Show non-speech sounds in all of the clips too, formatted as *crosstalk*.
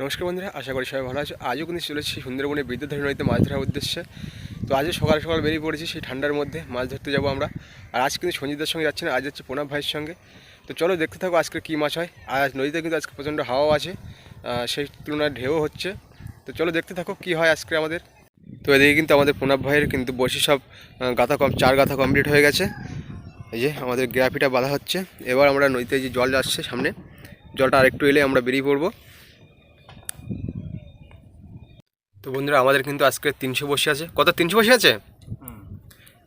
নমস্কার বন্ধুরা, আশা করি সবাই ভালো আছে। আজও কিন্তু চলেছি সুন্দরবনে বিদ্যুৎ ধরে নদীতে মাছ ধরার উদ্দেশ্যে। তো আজও সকাল সকাল বেরিয়ে পড়েছি সেই ঠান্ডার মধ্যে মাছ ধরতে যাব আমরা। আর আজ কিন্তু সঞ্জিতার সঙ্গে যাচ্ছি না, আজ যাচ্ছি প্রণব ভাইয়ের সঙ্গে। তো চলো দেখতে থাকো আজকে কী মাছ হয়। আর আজ নদীতে কিন্তু আজকে প্রচণ্ড হাওয়াও আছে সেই তুলনায় ঢেউ হচ্ছে। তো চলো দেখতে থাকো কী হয় আজকে আমাদের। তো এদিকে কিন্তু আমাদের প্রণব ভাইয়ের কিন্তু বসে সব গাথা কম, চার গাথা কমপ্লিট হয়ে গেছে। এই যে আমাদের গ্রাফিটা বাঁধা হচ্ছে। এবার আমরা নদীতে যে জল আসছে সামনে, জলটা আরেকটু এলে আমরা বেরিয়ে পড়ব। তো বন্ধুরা, আমাদের কিন্তু আজকে তিনশো বসে আছে। কত, তিনশো বসে আছে?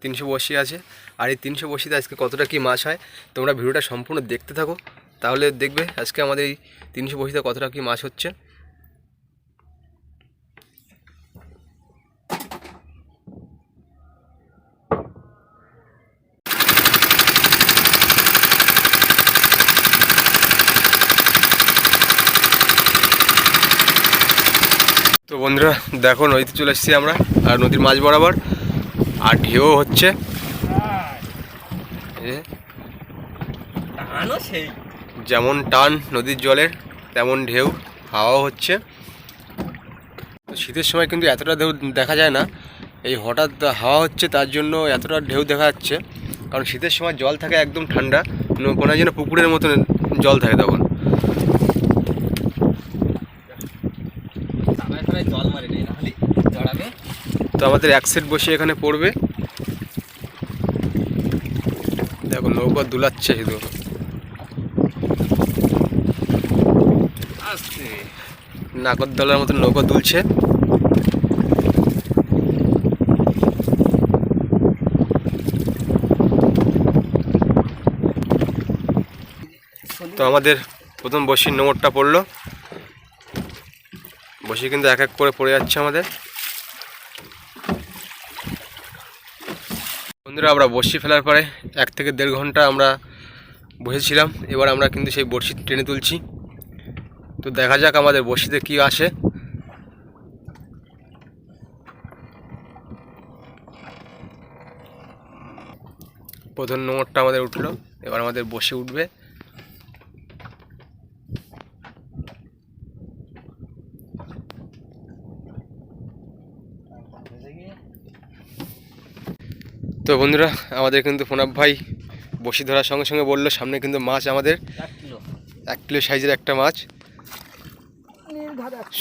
তিনশো বসে আছে। আর এই তিনশো বসিতে আজকে কতটা কি মাছ হয়, তোমরা ভিডিওটা সম্পূর্ণ দেখতে থাকো। তাহলে দেখবে আজকে আমাদের এই তিনশো বসিতে কতটা কি মাছ হচ্ছে তো বন্ধুরা দেখো নদীতে চলে এসেছি আমরা আর নদীর মাঝ বরাবর আর ঢেউ হচ্ছে। যেমন টান নদীর জলের তেমন ঢেউ হাওয়াও হচ্ছে। শীতের সময় কিন্তু এতটা ঢেউ দেখা যায় না। এই হঠাৎ হাওয়া হচ্ছে তার জন্য এতটা ঢেউ দেখা যাচ্ছে। কারণ শীতের সময় জল থাকে একদম ঠান্ডা কোনো যেন পুকুরের মতন জল থাকে তখন। তো আমাদের এক সেট বসে এখানে পড়বে। দেখো নৌকা দুলাচ্ছে শুধু নাগরদোলার মতন নৌকা দুলছে। তো আমাদের প্রথম বসির নোংরটা পড়ল। বসি কিন্তু এক এক করে পড়ে যাচ্ছে আমাদের। বন্ধুরা, আমরা বসি ফেলার পরে এক থেকে দেড় ঘণ্টা আমরা বসেছিলাম। এবার আমরা কিন্তু সেই বড়শি টেনে তুলছি। তো দেখা যাক আমাদের বড়শিতে কি আসে। প্রথম নোংরটা আমাদের উঠল। এবার আমাদের বসে উঠবে। তো বন্ধুরা আমাদের কিন্তু প্রণব ভাই বসি ধরার সঙ্গে সঙ্গে বলল সামনে কিন্তু মাছ আমাদের। এক কিলো। সাইজের একটা মাছ।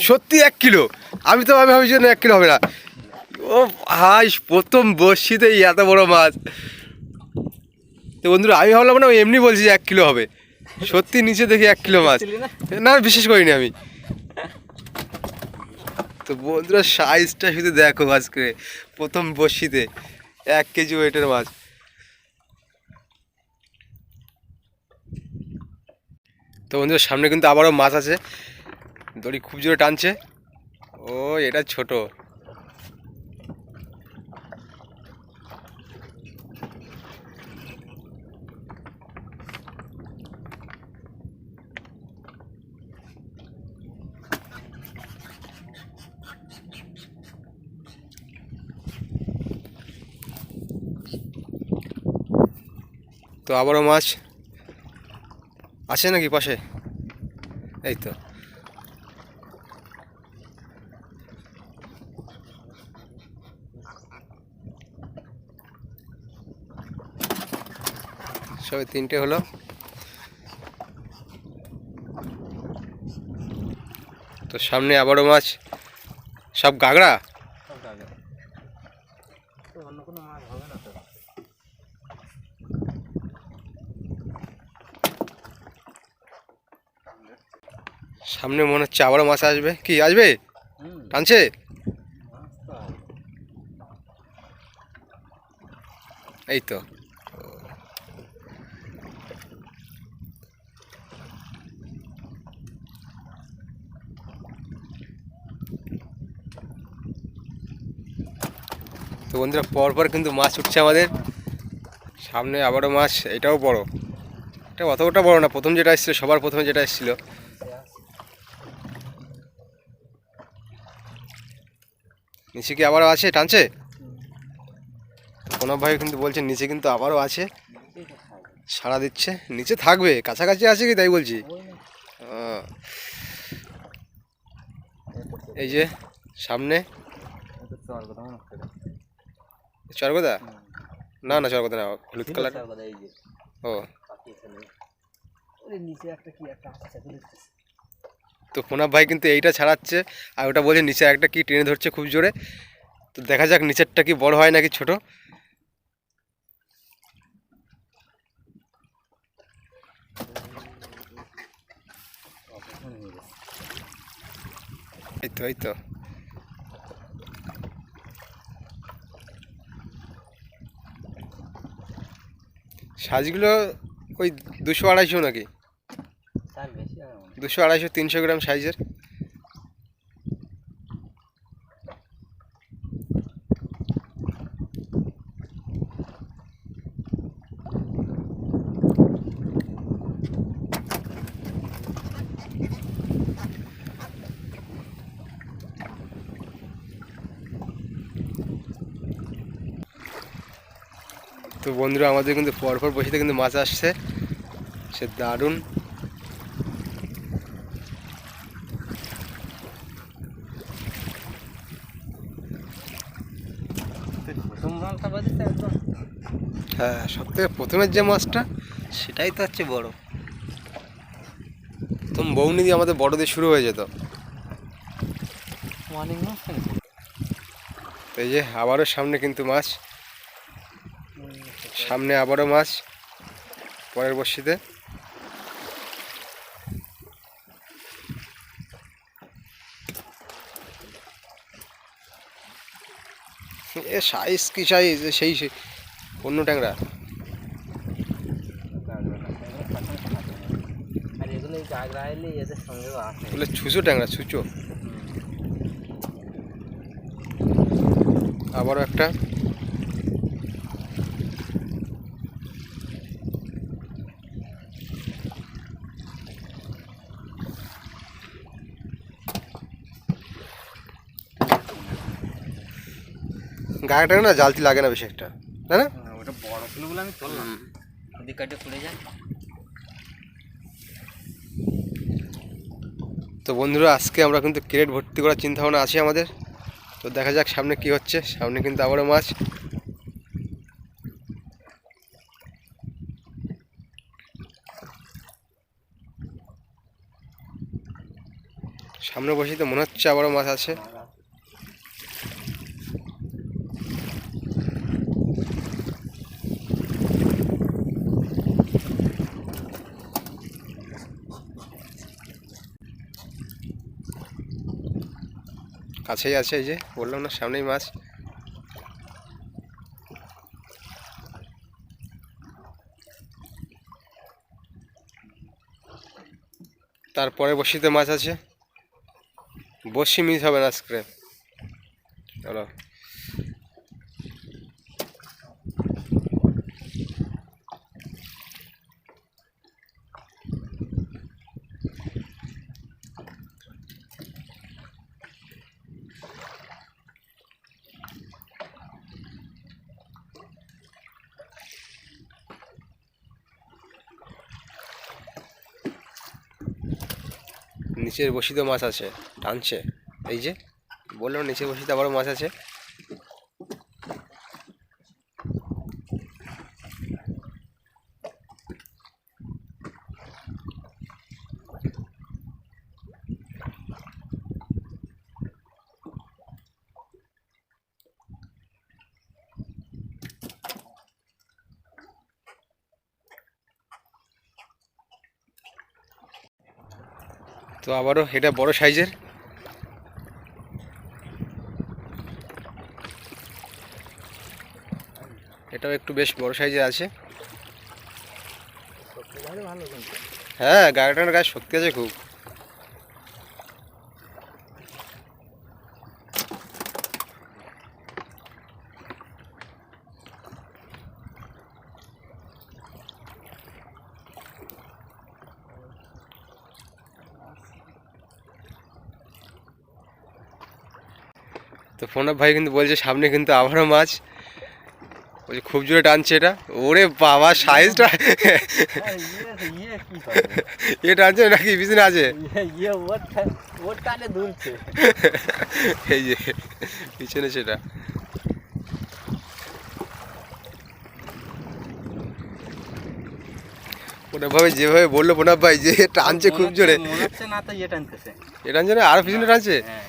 সত্যি এক কিলো? আমি তো আমি ভাবি এক কিলো হবে না। ও ভাই প্রথম বসিতেই এত বড় মাছ। তো বন্ধুরা আমি ভাবলাম না এমনি বলছি যে এক কিলো হবে। সত্যি নিচে দেখি এক কিলো মাছ। না? না বিশেষ করিনি আমি। তো বন্ধুরা সাইজটা শুধু দেখো আজকে প্রথম বসিতে এক কেজি ওয়েটের মাছ। তো বন্ধুরা, সামনে কিন্তু আবারও মাছ আছে। দড়ি খুব জোরে টানছে। ও এটা ছোট। তো আবারও মাছ আছে নাকি পাশে? এই তো। সবে তিনটে হলো। তো সামনে আবারও মাছ। সব গাগড়া সব গাগা তো অন্য কোনো মাছ হবে না তো সামনে মনে হচ্ছে আবারও মাছ আসবে। কি, আসবে? টানছে। এই তো। তো বন্ধুরা পর পর কিন্তু মাছ উঠছে আমাদের। সামনে আবারও মাছ, এটাও বড়। এটা অতটা বড় না, প্রথম যেটা এসেছিল, সবার প্রথমে যেটা এসেছিল। নিচে কি আবারও আছে? টানছে? প্রণব ভাই কিন্তু বলছেন নিচে কিন্তু আবারও আছে। সাড়া দিচ্ছে। নিচে থাকবে। কাছাকাছি আছে কি? তাই বলছি। এই যে সামনে। মনে। চরগোদা? না না চরগোদা না হলুদ কালার ও। নিচে একটা কি একটা তো প্রণব ভাই কিন্তু এইটা ছাড়াচ্ছে আর ওটা বলছে নিচে একটা কি টেনে ধরছে খুব জোরে। তো দেখা যাক নিচেরটা কি বড় হয় নাকি ছোট। এই তো এই তো। সাইজগুলো ওই দুশো আড়াইশো নাকি? দুশো আড়াইশো, তিনশো গ্রাম সাইজের। তো বন্ধুরা, আমাদের কিন্তু পরপর বসিতে কিন্তু মাছ আসছে। সে দারুণ প্রথম মালটা বাজেছে একদম হ্যাঁ সব থেকে প্রথমের যে মাছটা সেটাই তো হচ্ছে বড়। প্রথম বৌনি দিয়ে আমাদের বড় দিয়ে শুরু হয়ে যেত। এই যে আবারও সামনে কিন্তু মাছ। সামনে আবারও মাছ। পরের বর্ষিতে। এ সাইজ কি সাইজ? সেই অন্য ট্যাংরা। বলে ছুঁচো ট্যাংরা ছুঁচো। আবারও একটা। গায়ে না জালতি লাগে না বেশি একটা তাই না? হ্যাঁ, ওটা বড় ফুলগুলো আমি তুললাম। ওদিক কাটে পড়ে যায়। তো বন্ধুরা আজকে আমরা কিন্তু ক্রেট ভর্তি করার চিন্তা ভাবনা আছে আমাদের। তো দেখা যাক সামনে কি হচ্ছে। সামনে কিন্তু আবারও মাছ। সামনে বসে তো মনে হচ্ছে আবারও মাছ আছে। কাছেই আছে, এই যে, বললাম না, সামনেই মাছ। তারপরে বসিতে মাছ আছে। বসি মিস হবে না আজকে। চলো। নিচের বসিতে মাছ আছে টানছে। এই যে বললাম নিচের বসিতে আবারও মাছ আছে। তো আবারও এটা বড় সাইজের। এটাও একটু বেশ বড় সাইজের আছে। হ্যাঁ গাড়িটার গায়ে শক্তি আছে খুব। তো ফোনব ভাই কিন্তু বলছে সামনে কিন্তু আবারও মাছ। বলছে খুব জোরে টানছে এটা। ওরে বাবা সাইজটা ইয়ে আছে নাকি পিছনে আছে? ইয়ে- *laughs* এই যে পিছনে সেটা। প্রণব ভাই যেভাবে বলল প্রণব ভাই যে টানছে খুব জোরে। না তো ইয়ে টানতেছে। এ টানছে না আরও পিছনে টানছে? হ্যাঁ।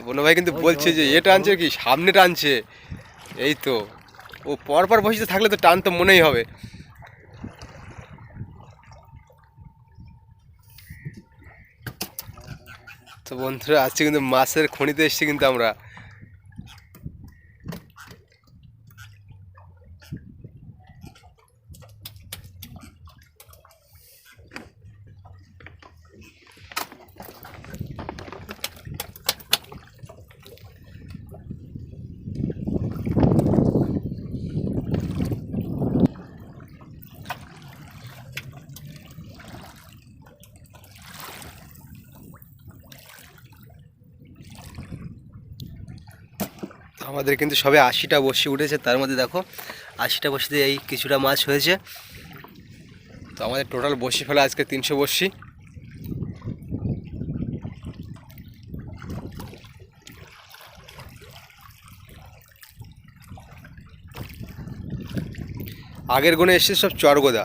তো বলো ভাই, কিন্তু বলছে যে এটা এ টানছে কি? সামনে টানছে। এই তো। ও পরপর পর বসে থাকলে তো টান তো মনেই হবে। তো বন্ধুরা, আজকে কিন্তু মাছের খনিতে এসছি কিন্তু আমরা। আমাদের কিন্তু সবে আশিটা বসি উঠেছে, তার মধ্যে দেখো আশিটা বসিতে এই কিছুটা মাছ হয়েছে। তো আমাদের টোটাল বসি ফেলা, আজকে তিনশো বসি। আগের গুণে এসছে সব চরগোদা,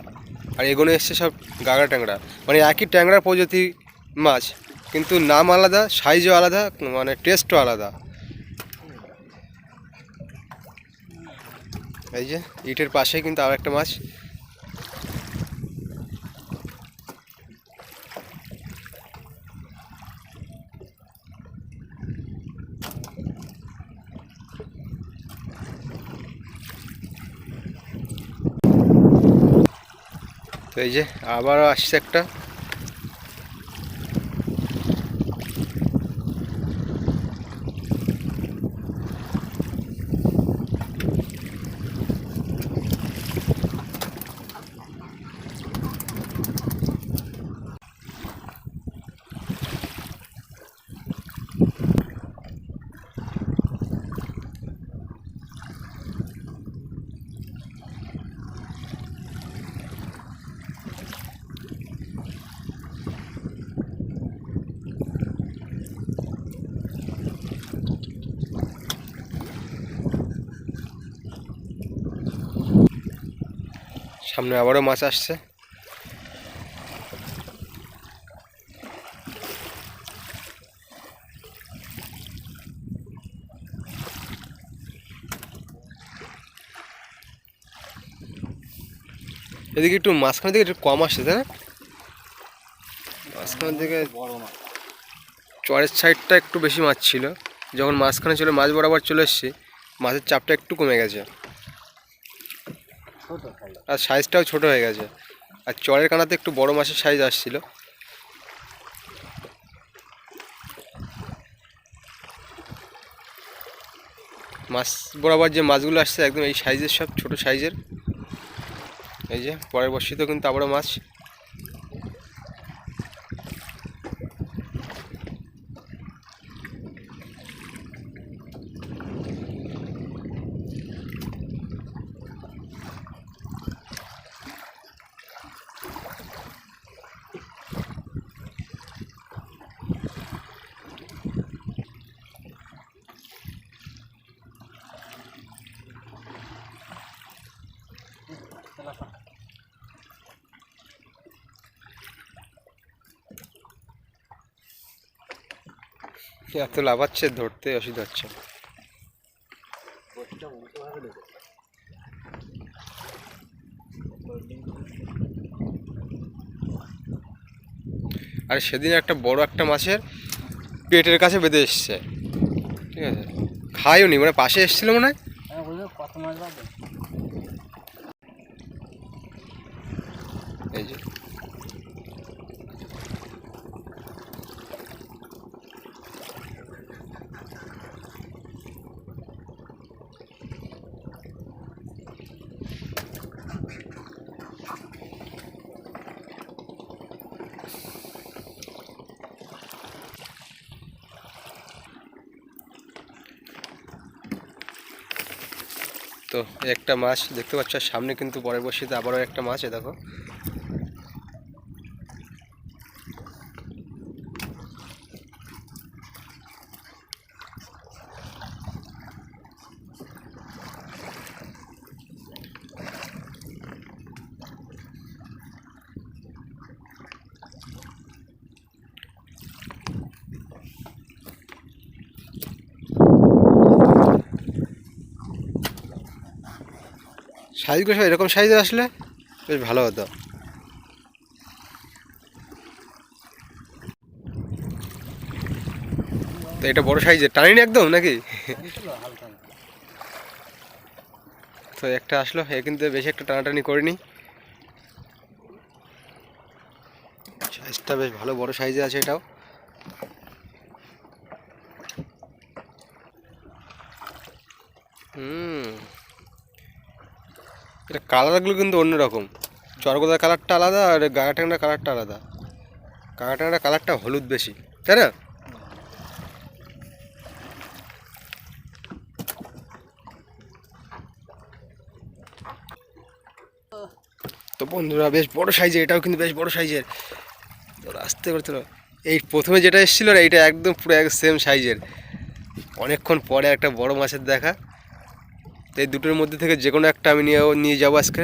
আর এগুলো এসছে সব গাগরা ট্যাংরা। মানে একই ট্যাংরা প্রজাতি মাছ, কিন্তু নাম আলাদা সাইজও আলাদা মানে টেস্টও আলাদা। এই যে ইটের পাশেই কিন্তু আর একটা মাছ। এই যে আবারও আসছে একটা। সামনে আবারও মাছ আসছে। এদিকে একটু মাঝখান থেকে একটু কম আসছে, তাই না? মাঝখান থেকে চরের সাইডটা একটু বেশি মাছ ছিল। যখন মাঝখানে চলে মাছ বরাবর চলে এসছি, মাছের চাপটা একটু কমে গেছে। আর সাইজটাও ছোট হয়ে গেছে। আর চরের কানাতে একটু বড় মাছের সাইজ আসছিল। মাছ, বরাবর যে মাছগুলো আসছে, একদম এই সাইজের সব, ছোট সাইজের এই যে, পরের বর্ষিতেও কিন্তু আবারও মাছ। এত লাফাচ্ছে ধরতে অসুবিধা হচ্ছে। আর সেদিন একটা বড় একটা মাছের পেটের কাছে বেঁধে এসছে। ঠিক আছে? খাইও নি মানে পাশে এসেছিল মনে হয়? হ্যাঁ এই যে। তো একটা মাছ দেখতে পাচ্ছ সামনে কিন্তু পরের বসিতে আবারও একটা মাছ এ দেখো। সাইজগুলো সব এরকম সাইজের আসলে বেশ ভালো হতো। তো এটা বড় সাইজের। টানিনি একদম নাকি? তো একটা আসলো, এ কিন্তু বেশি একটা টানাটানি করিনি। সাইজটা বেশ ভালো, বড় সাইজে আছে এটাও। হুম। এটা কালারগুলো কিন্তু অন্যরকম। চরগোদার কালারটা আলাদা আর গাড়া ট্যাংরা কালারটা আলাদা। ট্যাংরা কালারটা হলুদ বেশি, তাই না? তো বন্ধুরা, বেশ বড় সাইজের, এটাও কিন্তু বেশ বড় সাইজের। আস্তে করতে এই প্রথমে যেটা এসেছিল এইটা একদম পুরো এক সেম সাইজের অনেকক্ষণ পরে একটা বড় মাছের দেখা। তো এই দুটোর মধ্যে থেকে যে কোনো একটা আমি নিয়ে নিয়ে যাব আজকে।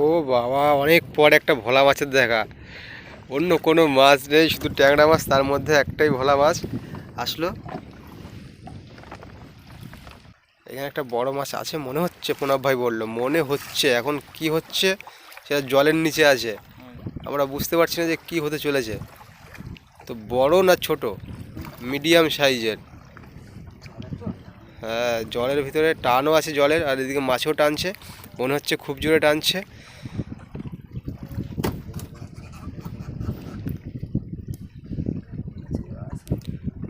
ও বাবা, অনেক পর একটা ভোলা মাছের দেখা। অন্য কোনো মাছ নেই, শুধু ট্যাংরা মাছ, তার মধ্যে একটাই ভোলা মাছ। আসলো। এখানে একটা বড় মাছ আছে, মনে হচ্ছে, প্রণব ভাই বলল, মনে হচ্ছে, এখন কি হচ্ছে, সেটা জলের নিচে আছে। আমরা বুঝতে পারছি না যে কি হতে চলেছে। তো বড় না ছোট? মিডিয়াম সাইজের। হ্যাঁ জলের ভিতরে টানও আছে জলের, আর এদিকে মাছও টানছে, মনে হচ্ছে খুব জোরে টানছে।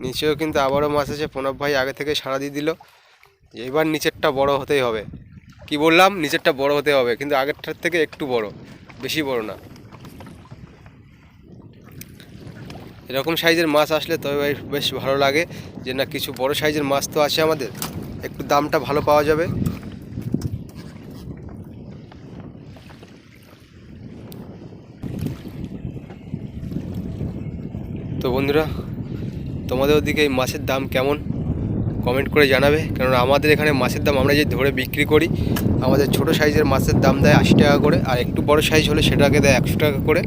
নিচেও কিন্তু আবারও মাছ আছে, প্রণব ভাই আগে থেকে সাড়া দিয়ে দিল। এবার নিচেরটা বড় হতেই হবে। কি বললাম? নিচেরটা বড় হতে হবে, কিন্তু আগেরটার থেকে একটু বড়, বেশি বড় না। এরকম সাইজের মাছ আসলে তবে বেশ ভালো লাগে, যে না কিছু বড় সাইজের মাছ তো আছে আমাদের, একটু দামটা ভালো পাওয়া যাবে। তো বন্ধুরা, তোমাদের ওদিকে এই মাছের দাম কেমন? কমেন্ট করে জানাবে। কেননা আমাদের এখানে মাছের দাম আমরা যে ধরে বিক্রি করি, আমাদের ছোট সাইজের মাছের দাম দেয় আশি টাকা করে, আর একটু বড় সাইজ হলে সেটাকে দেয় একশো টাকা করে।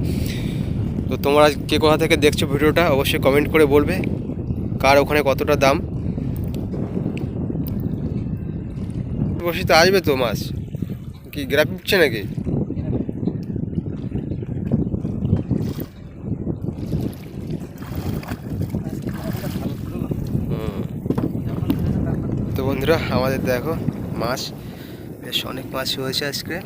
তো তোমরা কে কোথা থেকে দেখছ ভিডিওটা অবশ্যই কমেন্ট করে বলবে, কার ওখানে কতটা দাম। বসে তো আসবে তো মাছ। কি গ্রাফি উঠছে নাকি হুম তো বন্ধুরা আমাদের দেখো মাছ বেশ অনেক মাছ হয়েছে আজকে।